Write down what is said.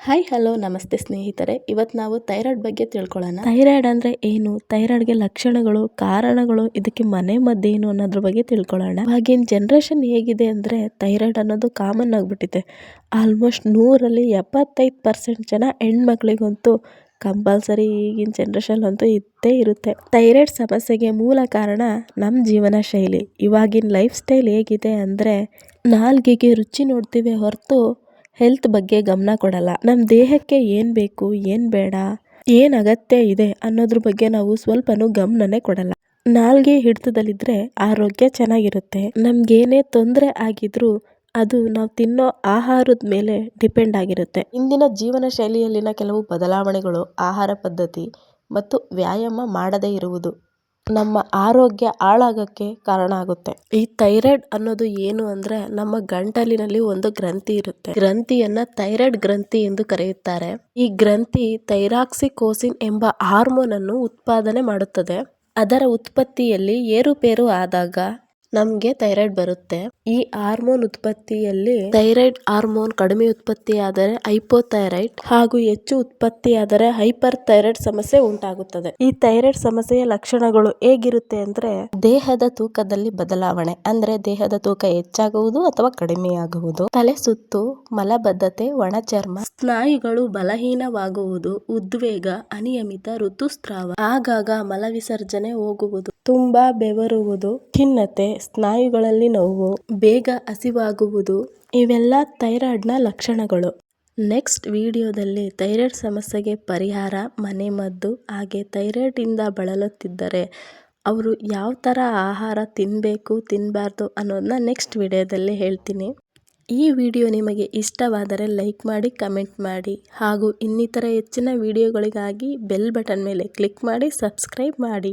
Hi hello ನಮಸ್ತೆ ಸ್ನೇಹಿತರೆ. ಇವತ್ತು ನಾವು ಥೈರಾಯ್ಡ್ ಬಗ್ಗೆ ತಿಳ್ಕೊಳ್ಳೋಣ. ಥೈರಾಯ್ಡ್ ಅಂದರೆ ಏನು? ಥೈರಾಯ್ಡ್ಗೆ ಲಕ್ಷಣಗಳು, ಕಾರಣಗಳು, ಇದಕ್ಕೆ ಮನೆ ಮದ್ದೇನು ಅನ್ನೋದ್ರ ಬಗ್ಗೆ ತಿಳ್ಕೊಳ್ಳೋಣ. ಆಗಿನ ಜನ್ರೇಷನ್ ಹೇಗಿದೆ ಅಂದರೆ ಥೈರಾಯ್ಡ್ ಅನ್ನೋದು ಕಾಮನ್ ಆಗಿಬಿಟ್ಟಿದೆ. ಆಲ್ಮೋಸ್ಟ್ ನೂರಲ್ಲಿ ಎಪ್ಪತ್ತೈದು ಪರ್ಸೆಂಟ್ ಜನ ಹೆಣ್ಮಕ್ಳಿಗಂತೂ ಕಂಪಲ್ಸರಿ ಈಗಿನ ಜನ್ರೇಷನ್ ಅಂತೂ ಇದ್ದೇ ಇರುತ್ತೆ. ಥೈರಾಯ್ಡ್ ಸಮಸ್ಯೆಗೆ ಮೂಲ ಕಾರಣ ನಮ್ಮ ಜೀವನ ಶೈಲಿ. ಇವಾಗಿನ ಲೈಫ್ ಸ್ಟೈಲ್ ಹೇಗಿದೆ ಅಂದರೆ ನಾಲ್ಗೆಗೆ ರುಚಿ ನೋಡ್ತೀವಿ ಹೊರತು ಹೆಲ್ತ್ ಬಗ್ಗೆ ಗಮನ ಕೊಡಲ್ಲ. ನಮ್ಮ ದೇಹಕ್ಕೆ ಏನು ಬೇಕು, ಏನು ಬೇಡ, ಏನು ಅಗತ್ಯ ಇದೆ ಅನ್ನೋದ್ರ ಬಗ್ಗೆ ನಾವು ಸ್ವಲ್ಪನೂ ಗಮನನೇ ಕೊಡಲ್ಲ. ನಾಲ್ಗೆ ಹಿಡಿತದಲ್ಲಿದ್ದರೆ ಆರೋಗ್ಯ ಚೆನ್ನಾಗಿರುತ್ತೆ. ನಮ್ಗೇನೇ ತೊಂದರೆ ಆಗಿದ್ರೂ ಅದು ನಾವು ತಿನ್ನೋ ಆಹಾರದ ಮೇಲೆ ಡಿಪೆಂಡ್ ಆಗಿರುತ್ತೆ. ಇಂದಿನ ಜೀವನ ಶೈಲಿಯಲ್ಲಿನ ಕೆಲವು ಬದಲಾವಣೆಗಳು ಆಹಾರ ಪದ್ಧತಿ ಮತ್ತು ವ್ಯಾಯಾಮ ಮಾಡದೇ ಇರುವುದು. ನಮ್ಮ ಆರೋಗ್ಯ ಹಾಳಾಗಕ್ಕೆ ಕಾರಣ ಆಗುತ್ತೆ. ಈ ಥೈರಾಯ್ಡ್ ಅನ್ನೋದು ಏನು ಅಂದ್ರೆ ನಮ್ಮ ಗಂಟಲಿನಲ್ಲಿ ಒಂದು ಗ್ರಂಥಿ ಇರುತ್ತೆ. ಗ್ರಂಥಿಯನ್ನ ಥೈರಾಯ್ಡ್ ಗ್ರಂಥಿ ಎಂದು ಕರೆಯುತ್ತಾರೆ. ಈ ಗ್ರಂಥಿ ಥೈರಾಕ್ಸಿಕೋಸಿನ್ ಎಂಬ ಹಾರ್ಮೋನ್ ಅನ್ನು ಉತ್ಪಾದನೆ ಮಾಡುತ್ತದೆ. ಅದರ ಉತ್ಪತ್ತಿಯಲ್ಲಿ ಏರುಪೇರು ಆದಾಗ ನಮ್ಗೆ ಥೈರಾಯ್ಡ್ ಬರುತ್ತೆ. ಈ ಹಾರ್ಮೋನ್ ಉತ್ಪತ್ತಿಯಲ್ಲಿ ಥೈರಾಯ್ಡ್ ಹಾರ್ಮೋನ್ ಕಡಿಮೆ ಉತ್ಪತ್ತಿಯಾದರೆ ಹೈಪೋಥೈರಾಯ್ಡ್ ಹಾಗೂ ಹೆಚ್ಚು ಉತ್ಪತ್ತಿಯಾದರೆ ಹೈಪರ್ ಥೈರಾಯ್ಡ್ ಸಮಸ್ಯೆ ಉಂಟಾಗುತ್ತದೆ. ಈ ಥೈರಾಯ್ಡ್ ಸಮಸ್ಯೆಯ ಲಕ್ಷಣಗಳು ಹೇಗಿರುತ್ತೆ ಅಂದ್ರೆ ದೇಹದ ತೂಕದಲ್ಲಿ ಬದಲಾವಣೆ, ಅಂದ್ರೆ ದೇಹದ ತೂಕ ಹೆಚ್ಚಾಗುವುದು ಅಥವಾ ಕಡಿಮೆಯಾಗುವುದು, ತಲೆ ಸುತ್ತು, ಮಲಬದ್ಧತೆ ಒಣ ಚರ್ಮ ಸ್ನಾಯುಗಳು ಬಲಹೀನವಾಗುವುದು, ಉದ್ವೇಗ, ಅನಿಯಮಿತ ಋತುಸ್ರಾವ, ಆಗಾಗ ಮಲವಿಸರ್ಜನೆ ಹೋಗುವುದು ತುಂಬಾ ಬೆವರುವುದು, ಖಿನ್ನತೆ, ಸ್ನಾಯುಗಳಲ್ಲಿ ನೋವು, ಬೇಗ ಹಸಿವಾಗುವುದು, ಇವೆಲ್ಲ ಥೈರಾಯ್ಡ್ನ ಲಕ್ಷಣಗಳು. ನೆಕ್ಸ್ಟ್ ವಿಡಿಯೋದಲ್ಲಿ ಥೈರಾಯ್ಡ್ ಸಮಸ್ಯೆಗೆ ಪರಿಹಾರ ಮನೆಮದ್ದು ಹಾಗೆ ಥೈರಾಯ್ಡಿಂದ ಬಳಲುತ್ತಿದ್ದರೆ ಅವರು ಯಾವ ಥರ ಆಹಾರ ತಿನ್ನಬೇಕು ತಿನ್ನಬಾರ್ದು ಅನ್ನೋದನ್ನ ನೆಕ್ಸ್ಟ್ ವಿಡಿಯೋದಲ್ಲಿ ಹೇಳ್ತೀನಿ. ಈ ವಿಡಿಯೋ ನಿಮಗೆ ಇಷ್ಟವಾದರೆ ಲೈಕ್ ಮಾಡಿ, ಕಮೆಂಟ್ ಮಾಡಿ, ಹಾಗೂ ಇನ್ನಿತರ ಹೆಚ್ಚಿನ ವಿಡಿಯೋಗಳಿಗಾಗಿ ಬೆಲ್ ಬಟನ್ ಮೇಲೆ ಕ್ಲಿಕ್ ಮಾಡಿ, ಸಬ್ಸ್ಕ್ರೈಬ್ ಮಾಡಿ.